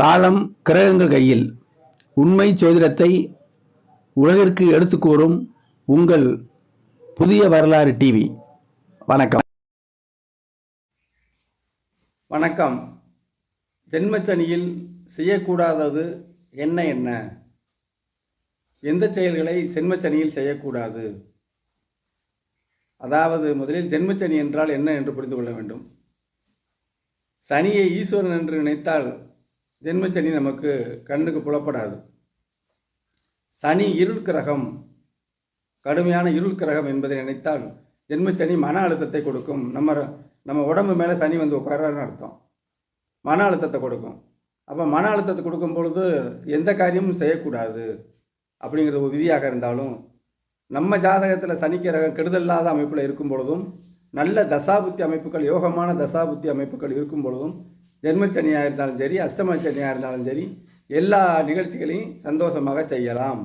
காலம் கிரகங்கள் கையில். உண்மை சோதிடத்தை உலகிற்கு எடுத்து கூறும் உங்கள் புதிய வரலாறு டிவி வணக்கம். வணக்கம். ஜென்மச்சனியில் செய்யக்கூடாதது என்ன என்ன? எந்த செயல்களை ஜென்மச்சனியில் செய்யக்கூடாது? அதாவது முதலில் ஜென்மச்சனி என்றால் என்ன என்று புரிந்து கொள்ள வேண்டும். சனியை ஈஸ்வரன் என்று நினைத்தால் ஜென்மச்சனி நமக்கு கண்ணுக்கு புலப்படாது. சனி இருள் கிரகம் கடுமையான இருள் கிரகம் என்பதை நினைத்தால் ஜென்மச்சனி மன அழுத்தத்தை கொடுக்கும். நம்ம நம்ம உடம்பு மேலே சனி வந்து உட்கார்றாருன்னு அர்த்தம். மன அழுத்தத்தை கொடுக்கும். அப்போ மன அழுத்தத்தை கொடுக்கும் பொழுது எந்த காரியமும் செய்யக்கூடாது அப்படிங்கிறது ஒரு விதியாக இருந்தாலும் நம்ம ஜாதகத்தில் சனிக்கிரகம் கெடுதல் இல்லாத அமைப்பில் இருக்கும் பொழுதும் நல்ல தசாபுத்தி அமைப்புகள் யோகமான தசாபுத்தி அமைப்புகள் இருக்கும் பொழுதும் ஜென்மச்சனியாக இருந்தாலும் சரி அஷ்டம சனியாக இருந்தாலும் சரி எல்லா நிகழ்ச்சிகளையும் சந்தோஷமாக செய்யலாம்.